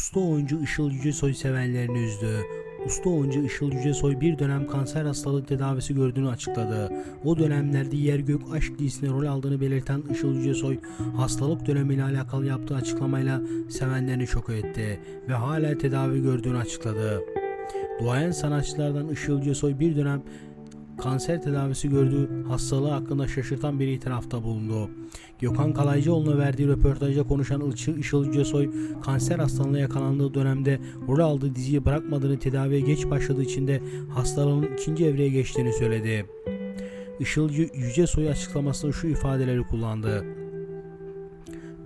Usta oyuncu Işıl Yücesoy sevenlerini üzdü. Usta oyuncu Işıl Yücesoy bir dönem kanser hastalık tedavisi gördüğünü açıkladı. O dönemlerde Yer Gök Aşk dizisinde rol aldığını belirten Işıl Yücesoy, hastalık dönemiyle alakalı yaptığı açıklamayla sevenlerini şok etti ve hala tedavi gördüğünü açıkladı. Duayen sanatçılardan Işıl Yücesoy bir dönem kanser tedavisi gördüğü hastalığı hakkında şaşırtan bir itirafta bulundu. Gökhan Kalaycıoğlu'na verdiği röportajda konuşan Işıl, Işıl Yücesoy, kanser hastalığına yakalandığı dönemde rol aldığı diziyi bırakmadığını tedaviye geç başladığı için de hastalığının ikinci evreye geçtiğini söyledi. Işıl Yü- Yücesoy açıklamasında şu ifadeleri kullandı.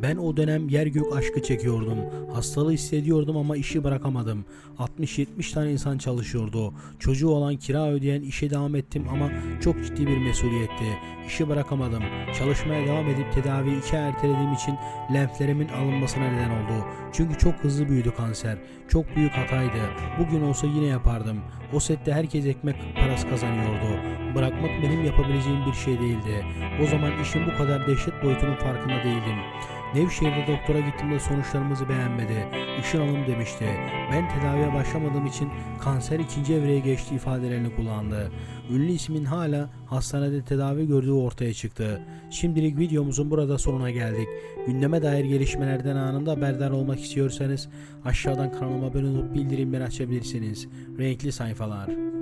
Ben o dönem yer gök aşkı çekiyordum. Hastalığı hissediyordum ama işi bırakamadım. 60-70 tane insan çalışıyordu. Çocuğu olan kira ödeyen işe devam ettim ama çok ciddi bir mesuliyetti. İşi bırakamadım. Çalışmaya devam edip tedaviyi iki ertelediğim için lenflerimin alınmasına neden oldu. Çünkü çok hızlı büyüdü kanser. Çok büyük hataydı. Bugün olsa yine yapardım. O sette herkes ekmek parası kazanıyordu. Bırakmak benim yapabileceğim bir şey değildi. O zaman işin bu kadar dehşet boyutunun farkında değildim. Nevşehir'de doktora gittiğimde sonuçlarımızı beğenmedi. Işın Hanım demişti. Ben tedaviye başlamadığım için kanser ikinci evreye geçti ifadelerini kullandı. Ünlü ismin hala hastanede tedavi gördüğü ortaya çıktı. Şimdilik videomuzun burada sonuna geldik. Gündeme dair gelişmelerden anında haberdar olmak istiyorsanız aşağıdan kanalıma abone olup bildirimleri açabilirsiniz. Renkli sayfalar.